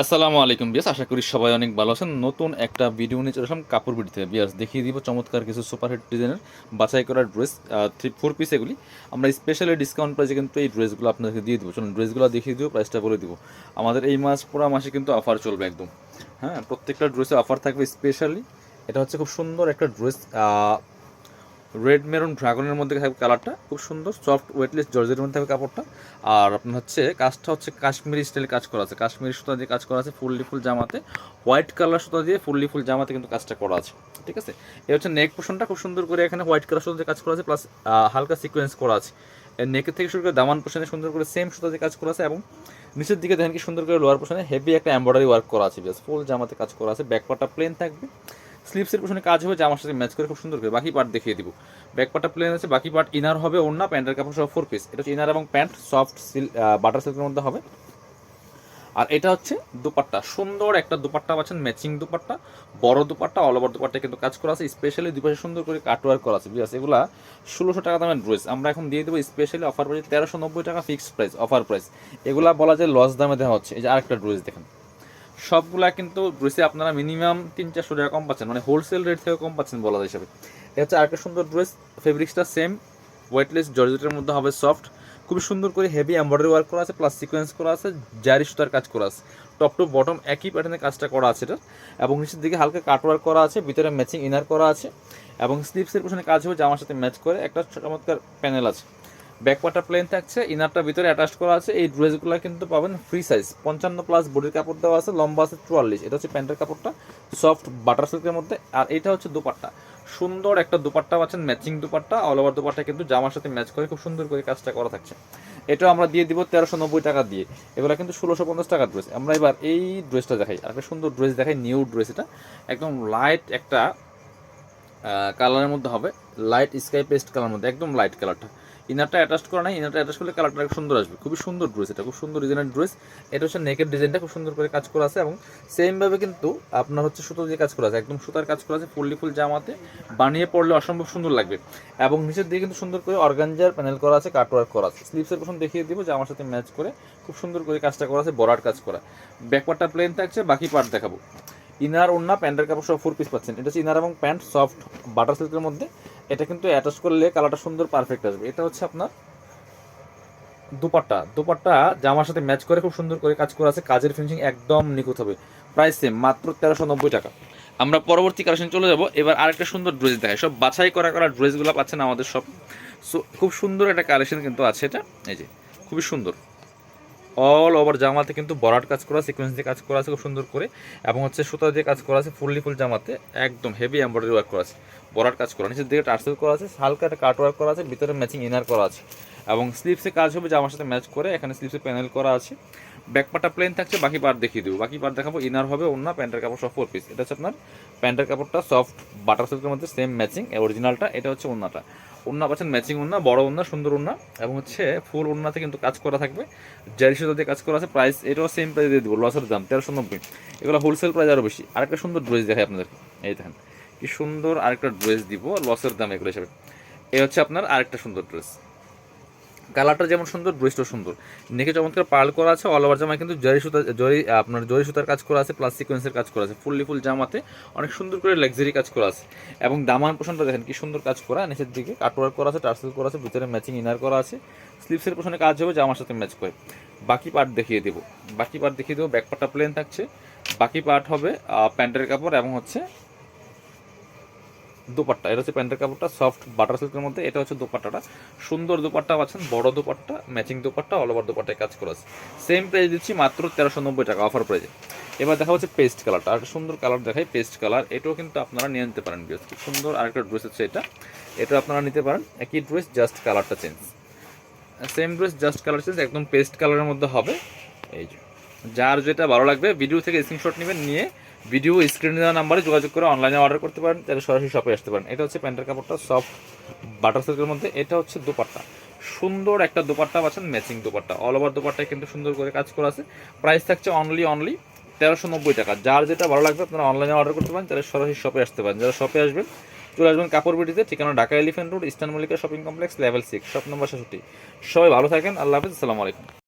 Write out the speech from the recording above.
আসসালামু আলাইকুম বিয়াস আশা করি সবাই অনেক ভালো আছেন। নতুন একটা ভিডিও নিয়ে চলে আসলাম কাপড় বিড়িতে বিয়াস দেখিয়ে দিব চমৎকার কিছু সুপারহিট ডিজাইনের বাছাই করা ড্রেস থ্রি ফোর পিস এগুলি। আমরা স্পেশালি ডিসকাউন্ট প্রাইসে কিন্তু এই ড্রেসগুলো আপনাদেরকে দিয়ে দেবো। চলুন ড্রেসগুলো দেখিয়ে দিব প্রাইসটা বলে দিব। আমাদের এই মাস, পুরো মাসে কিন্তু অফার চলবে একদম। হ্যাঁ প্রত্যেকটা ড্রেসে অফার থাকবে স্পেশালি এটা হচ্ছে খুব সুন্দর একটা ড্রেস রেড মেরুন ড্রাগনের মধ্যে থাকবে কালারটা খুব সুন্দর সফট ওয়েটলেস জর্জের মধ্যে থাকবে কাপড়টা। আর আপনার হচ্ছে, কাজটা হচ্ছে কাশ্মীরি স্টাইলে কাজ করা আছে। কাশ্মীরি সুতা দিয়ে কাজ করা আছে ফুললি ফুল জামাতে। হোয়াইট কালার সুতা দিয়ে ফুললি ফুল জামাতে কিন্তু কাজটা করা আছে। ঠিক আছে? এই হচ্ছে নেক পোর্শনটা খুব সুন্দর করে এখানে হোয়াইট কালার সুতা দিয়ে কাজ করা আছে প্লাস হালকা সিকোয়েন্স করা আছে। নেকের থেকে শুরু করে দামান পোর্শনে সুন্দর করে সেম সুতা দিয়ে কাজ করা আছে এবং নিচের দিকে দেখেন কি সুন্দর করে লোয়ার পোর্শনে হেভি একটা এমব্রয়ডারি ওয়ার্ক করা আছে। বেশ ফুল জামাতে কাজ করা আছে। ব্যাকপার্টটা প্লেন থাকবে। স্লিপসের পিছনে কাজ হবে জামার সাথে ম্যাচ করে খুব সুন্দর করে বাকি পার্ট দেখিয়ে দিব। ব্যাক পার্টটা প্লেন আছে, বাকি পার্ট ইনার হবে, ওড়না, প্যান্টের কাপড় সহ ফোর পিস এটা হচ্ছে ইনার এবং প্যান্ট সফট সিল বাটার সিল্কের মধ্যে হবে। আর এটা হচ্ছে দুপাট্টা। সুন্দর একটা দুপাট্টা পাচ্ছেন ম্যাচিং দুপাট্টা, বড় দুপাট্টা অল ওভার দুপাট্টা কিন্তু কাজ করা আছে। স্পেশালি দুপাশে সুন্দর করে কাটওয়ার্ক করা আছে বিকজ এগুলা ষোলোশো টাকা দামের ড্রেস আমরা এখন দিয়ে দেবো স্পেশালি অফার প্রাইস তেরোশো নব্বই টাকা ফিক্সড প্রাইস অফার প্রাইস এগুলা বলা যায় লস দামে দেওয়া হচ্ছে। এই যে আরেকটা ড্রেস দেখেন। সবগুলা কিন্তু ড্রেসে আপনারা মিনিমাম তিন চারশো টাকা কম পাচ্ছেন। মানে হোলসেল রেট থেকে কম পাচ্ছেন বলা হিসাবে। এটা হচ্ছে আরেকটা সুন্দর ড্রেস ফেব্রিক্সটা সেম ওয়েটলেস জর্জেটের মধ্যে হবে সফট খুবই সুন্দর করে হেভি এমব্রয়ডারি ওয়ার্ক করা আছে প্লাস সিকোয়েন্স করা আছে, জারি সুতার কাজ করা আছে। টপ টু বটম একই প্যাটার্নের কাজটা করা আছে এটা। এবং নিচের দিকে হালকা কাট ওয়ার্ক করা আছে, ভিতরে ম্যাচিং ইনার করা আছে। এবং স্লিপসের পিছনে কাজ হবে জামার সাথে ম্যাচ করে, একটা চমৎকার প্যানেল আছে। ব্যাকপার্টটা প্লেন থাকছে ইনারটা ভিতরে অ্যাটাচ করা আছে, এই ড্রেসগুলো কিন্তু পাবেন ফ্রি সাইজ পঞ্চান্ন প্লাস বডির কাপড় দেওয়া আছে, লম্বা আছে চুয়াল্লিশ। এটা হচ্ছে প্যান্টের কাপড়টা সফট বাটার সিল্কের মধ্যে। আর এটা হচ্ছে দুপাট্টা। সুন্দর একটা দুপাট্টা পাচ্ছেন matching dupatta all over dupatta কিন্তু জামার সাথে ম্যাচ করে, খুব সুন্দর করে কাজটা করা থাকছে। এটা আমরা দিয়ে দিব তেরোশো নব্বই টাকা দিয়ে। এগুলো কিন্তু ষোলোশো পঞ্চাশ টাকার ড্রেস আমরা এবার এই ড্রেসটা দেখাই, আর একটা সুন্দর ড্রেস দেখাই নিউ ড্রেস এটা। একদম লাইট একটা কালারের মধ্যে হবে লাইট স্কাই পেস্ট কালার মধ্যে, একদম লাইট কালারটা ইনারটা অ্যাটাচ করা নাই ইনারটা অ্যাটাচ করলে কালারটা সুন্দর আসবে। খুবই সুন্দর ড্রেস এটা, খুব সুন্দর ডিজাইনের ড্রেস এটা হচ্ছে নেকের ডিজাইনটা খুব সুন্দর করে কাজ করা আছে এবং সেমভাবে কিন্তু আপনার হচ্ছে সুতো দিয়ে কাজ করা আছে, একদম সুতার কাজ করা আছে, ফুললি ফুল জামাতে, বানিয়ে পড়লে অসম্ভব সুন্দর লাগবে। এবং নিচের দিকে কিন্তু সুন্দর করে অর্গানজার প্যানেল করা আছে কাটওয়ার্ক করা আছে। স্লিপসের পোশন দেখিয়ে দিব জামার সাথে ম্যাচ করে খুব সুন্দর করে কাজটা করা আছে বরাট কাজ করা। ব্যাকপার্টটা প্লেন থাকছে, বাকি পার্ট দেখাবো। ইনার ওড়না প্যান্টের কাপড় সব ফোর পিস পাচ্ছেন। এটা হচ্ছে ইনার এবং প্যান্ট সফট বাটার সিল্কের মধ্যে। এটা কিন্তু অ্যাটাচ করলে কালারটা সুন্দর পারফেক্ট আসবে। এটা হচ্ছে আপনার দুপাট্টা। দুপাট্টা জামার সাথে ম্যাচ করে খুব সুন্দর করে কাজ করা আছে। কাজের ফিনিশিং একদম নিখুঁত হবে। প্রাইস সেম মাত্র তেরোশো নব্বই টাকা। আমরা পরবর্তী কালেকশন চলে যাব। এবার আরেকটা সুন্দর ড্রেস দেখায় সব বাছাই করা করা ড্রেসগুলো পাচ্ছেন আমাদের সব। সো খুব সুন্দর একটা কালেকশন কিন্তু আছে এটা। এই যে, খুবই সুন্দর। অল ওভার জামাতে কিন্তু বরাট কাজ করা সিকোয়েন্স দিয়ে কাজ করা আছে খুব সুন্দর করে। এবং হচ্ছে সুতা দিয়ে কাজ করা আছে, ফুললি ফুল জামাতে, একদম হেভি এমব্রয়ডারি ওয়ার্ক করা আছে। বরাট কাজ করা, নিচের দিকে টার্সেল করা আছে, হালকা একটা কাট ওয়ার্ক করা আছে, ভিতরে ম্যাচিং ইনার করা আছে। এবং স্লিপসে কাজ হবে যে আমার সাথে ম্যাচ করে, এখানে স্লিপসে প্যানেল করা আছে। ব্যাক পার্টটা প্লেন থাকছে, বাকি পার্ট দেখিয়ে দেবো। বাকি পার্ট দেখাবো ইনার হবে অন্য প্যান্টের কাপড় সব ফোর পিস এটা হচ্ছে আপনার প্যান্টের কাপড়টা সফট বাটার সিল্কের মধ্যে সেম ম্যাচিং অরিজিনালটা এটা হচ্ছে ওন্নাটা ওন্না পাচ্ছেন ম্যাচিং ওন্না বড় ওন্না সুন্দর ওন্না এবং হচ্ছে ফুল ওন্নাতে কিন্তু কাজ করা থাকবে। জারি সুতো দিয়ে কাজ করা আছে প্রাইস এটাও সেম প্রাইস দিয়ে দেবো লসের দাম, তেরোশো নব্বই। এগুলো হোলসেল প্রাইস আরও বেশি। আরেকটা সুন্দর ড্রেস দেখায় আপনাদেরকে। এই দেখেন, কি সুন্দর আরেকটা ড্রেস দিব লসের দাম এগুলো হিসাবে। এই হচ্ছে আপনার আরেকটা সুন্দর ড্রেস কালারটা যেমন সুন্দর ড্রেসটাও সুন্দর। নেকে চমৎকার পার্ল করা আছে অল ওভার জামায় কিন্তু জরি সুতা, জরি আপনার জরি সুতার কাজ করা আছে প্লাস সিকোয়েন্সের কাজ করা আছে ফুললি ফুল জামাতে অনেক সুন্দর করে লাক্সারি কাজ করা আছে। এবং দামান পোষণটা দেখেন কি সুন্দর কাজ করা, নিচের দিকে কাটওয়ার্ক করা আছে টার্সেল করা আছে, ভিতরে ম্যাচিং ইনার করা আছে। স্লিপসের পোষণে কাজ হবে, জামার সাথে ম্যাচ করে। বাকি পার্ট দেখিয়ে দেবো। বাকি পার্ট দেখিয়ে দেবো ব্যাক পার্টটা প্লেন থাকছে। বাকি পার্ট হবে প্যান্টের কাপড় এবং হচ্ছে দোপাট্টা, এটা হচ্ছে প্যান্টের কাপড়টা সফট বাটার সিল্কের মধ্যে, এটা হচ্ছে দোপাট্টাটা। সুন্দর দোপাট্টা পাচ্ছেন, বড় dupatta matching dupatta all over দোপাট্টায় কাজ করা আছে। সেম প্রাইস দিচ্ছি মাত্র তেরোশো নব্বই টাকা অফার প্রাইজে এবার দেখা হচ্ছে পেস্ট কালারটা আর সুন্দর কালার দেখাই পেস্ট কালার এটাও কিন্তু আপনারা নিয়ে নিতে পারেন খুব সুন্দর আরেকটা ড্রেস হচ্ছে এটা এটা আপনারা নিতে পারেন, একই ড্রেস জাস্ট কালারটা change same dress just colour change একদম পেস্ট কালারের মধ্যে হবে। এই যে, যার যেটা ভালো লাগবে ভিডিও থেকে স্ক্রিনশট নেবেন, নিয়ে ভিডিও স্ক্রিনে দেওয়া নাম্বারে যোগাযোগ করে অনলাইনে অর্ডার করতে পারেন তাহলে সরাসরি শপে আসতে পারেন। এটা হচ্ছে প্যান্টের কাপড়টা সফট বাটার সিল্কের মধ্যে। এটা হচ্ছে দোপাট্টা। সুন্দর একটা দোপাট্টা পাচ্ছেন ম্যাচিং দোপাট্টা। অল ওভার দোপাট্টায় কিন্তু সুন্দর করে কাজ করা আছে। প্রাইস থাকছে অনলি অনলি তেরোশো নব্বই টাকা। যার যেটা ভালো লাগবে, আপনারা অনলাইনে অর্ডার করতে পারেন তাহলে সরাসরি শপে আসতে পারেন। যারা শপে আসবেন, চলে আসবেন কাপড় বিটিতে, ঠিকানা Dhaka elephant road, eastern Mallika shopping complex level six shop number সাতষট্টি সবাই ভালো থাকেন, আল্লাহ হাফিজ, আসসালামু আলাইকুম।